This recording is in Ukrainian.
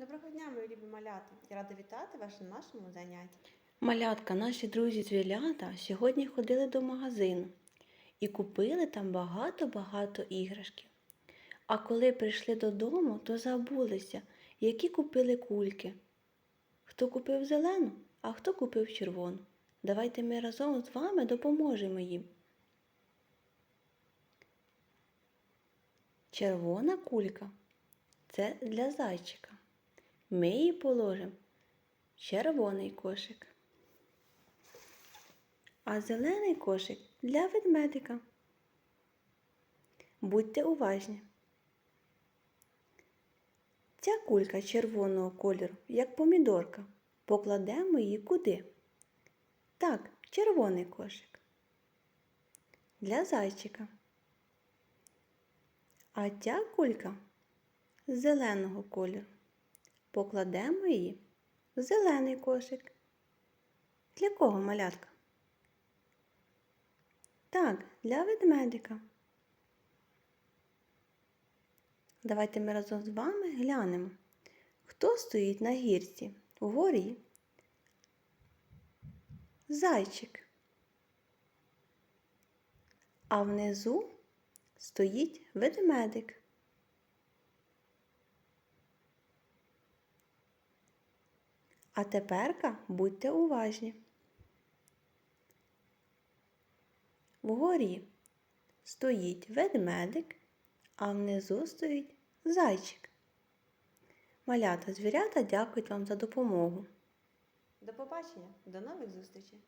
Доброго дня, мої любі малята! Я рада вітати вас на нашому занятті. Малятка, наші друзі звірята сьогодні ходили до магазину і купили там багато-багато іграшків. А коли прийшли додому, то забулися, які купили кульки. Хто купив зелену, а хто купив червону. Давайте ми разом з вами допоможемо їм. Червона кулька це для зайчика. Ми її положимо в червоний кошик. А зелений кошик для ведмедика. Будьте уважні. Ця кулька червоного кольору, як помідорка, покладемо її куди? Так, червоний кошик. Для зайчика. А ця кулька зеленого кольору. Покладемо її в зелений кошик. Для кого малятка? Так, для ведмедика. Давайте ми разом з вами глянемо, хто стоїть на гірці вгорі. Зайчик. А внизу стоїть ведмедик. А теперка будьте уважні. Вгорі стоїть ведмедик, а внизу стоїть зайчик. Малята звірята дякують вам за допомогу. До побачення, до нових зустрічей!